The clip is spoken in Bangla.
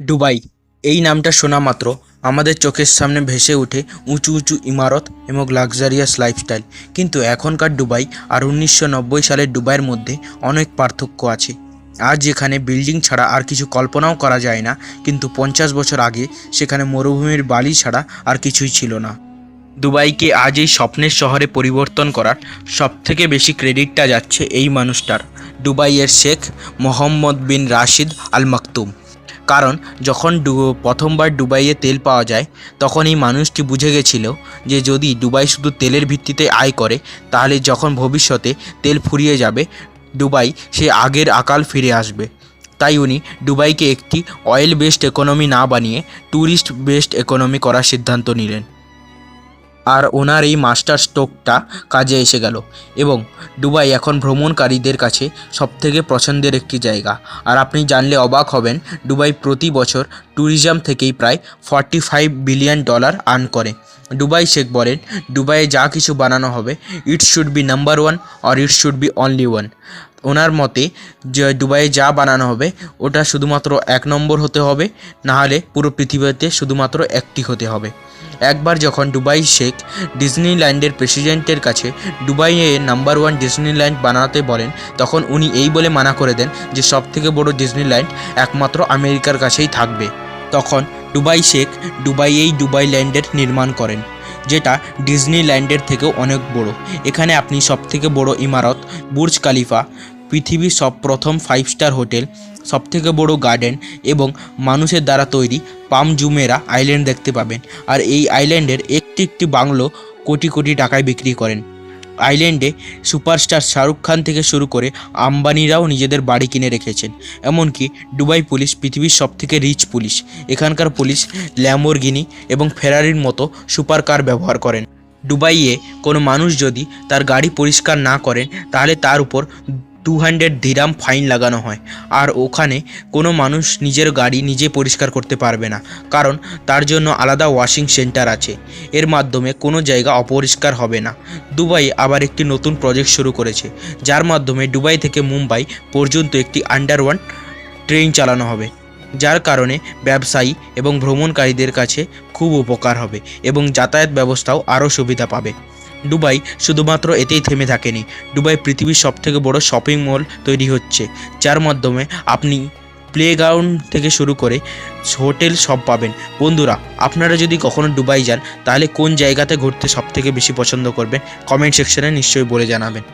দুবাই। এই নামটা শোনা মাত্র। আমাদের চোখের সামনে ভেসে ওঠে উঁচু উঁচু ইমারত এবং লাক্সারিয়াস লাইফস্টাইল। কিন্তু এখনকার দুবাই আর উনিশশো নব্বই সালের দুবাইয়ের মধ্যে অনেক পার্থক্য আছে। আজ যেখানে বিল্ডিং ছাড়া আর কিছু কল্পনাও করা যায় না, কিন্তু পঞ্চাশ বছর আগে সেখানে মরুভূমির বালি ছাড়া আর কিছুই ছিল না। দুবাইকে আজ এই স্বপ্নের শহরে পরিবর্তন করার সবথেকে বেশি ক্রেডিটটা যাচ্ছে এই মানুষটার। দুবাইয়ের শেখ মোহাম্মদ বিন রাশিদ আল মাকতুম কারণ যখন প্রথমবার ডুবাইয়ে তেল পাওয়া যায় তখন এই মানুষটি বুঝে গেছিল যে যদি ডুবাই শুধু তেলের ভিত্তিতে আয় করে, তাহলে যখন ভবিষ্যতে তেল ফুরিয়ে যাবে ডুবাই সে আগের আকাল ফিরে আসবে। তাই উনি ডুবাইকে একটি অয়েল বেসড ইকোনমি না বানিয়ে ট্যুরিস্ট বেসড ইকোনমি করার সিদ্ধান্ত নিলেন। আর ওনার এই মাস্টার স্ট্রোকটা কাজে এসে গেল। এবং দুবাই এখন ভ্রমণকারীদের কাছে সবথেকে পছন্দের একটি জায়গা। আর আপনি জানলে অবাক হবেন, দুবাই প্রতি বছর ট্যুরিজম থেকেই প্রায় forty five billion dollar earn করে। দুবাই শেখ বলেন, দুবাইয়ে যা কিছু বানানো হবে it should be number one or it should be only one ওনার মতে, যে দুবাইয়ে যা বানানো হবে, ওটা শুধুমাত্র এক নম্বর হতে হবে, নাহলে পুরো পৃথিবীতে শুধুমাত্র একটি হতে হবে। একবার যখন দুবাই শেখ ডিজনিল্যান্ডের প্রেসিডেন্টের কাছে দুবাইয়ে নাম্বার ওয়ান ডিজনিল্যান্ড বানাতে বলেন, তখন উনি এই বলে মানা করে দেন যে সবথেকে বড় ডিজনিল্যান্ড একমাত্র আমেরিকার কাছেই থাকবে। তখন দুবাই শেখ দুবাইয়েই দুবাই ল্যান্ডের নির্মাণ করেন, যেটা ডিজনিল্যান্ডের থেকেও অনেক বড়। এখানে আপনি সবথেকে বড় ইমারত, বুর্জ খালিফা পৃথিবীর সব প্রথম ফাইভ স্টার হোটেল, সবথেকে বড় গার্ডেন এবং মানুষের দ্বারা তৈরি পাম জুমেরা আইল্যান্ড দেখতে পাবেন। আর এই আইল্যান্ডের একটি একটি বাংলো কোটি কোটি টাকায় বিক্রি করেন। আইল্যান্ডে সুপারস্টার শাহরুখ খান থেকে শুরু করে আম্বানিরাও নিজেদের বাড়ি কিনে রেখেছেন। এমনকি ডুবাই পুলিশ পৃথিবীর সবথেকে রিচ পুলিশ। এখানকার পুলিশ ল্যাম্বোরগিনি এবং ফেরারির মতো সুপার কার ব্যবহার করেন। ডুবাইয়ে কোনো মানুষ যদি তার গাড়ি পরিষ্কার না করেন, তাহলে তার উপর টু হান্ড্রেড দিরাম ফাইন লাগানো হয়। আর ওখানে কোনো মানুষ নিজের গাড়ি নিজে পরিষ্কার করতে পারবে না। কারণ তার জন্য আলাদা ওয়াশিং সেন্টার আছে। এর মাধ্যমে কোনো জায়গা অপরিষ্কার হবে না। দুবাই আবার একটি নতুন প্রজেক্ট শুরু করেছে। যার মাধ্যমে দুবাই থেকে মুম্বাই পর্যন্ত একটি আন্ডারওয়ান ট্রেন চালানো হবে। যার কারণে ব্যবসায়ী এবং ভ্রমণকারীদের কাছে খুব উপকার হবে এবং যাতায়াত ব্যবস্থাও আরও সুবিধা পাবে। দুবাই শুধুমাত্র এতেই থেমে থাকেনি। ডুবাই পৃথিবীর সবথেকে বড় শপিং মল তৈরি হচ্ছে, যার মাধ্যমে আপনি প্লেগ্রাউন্ড থেকে শুরু করে হোটেল সব পাবেন। বন্ধুরা, আপনারা যদি কখনো ডুবাই যান, তাহলে কোন জায়গাতে ঘুরতে সবথেকে বেশি পছন্দ করবেন? কমেন্ট সেকশনে নিশ্চয়ই বলে জানাবেন।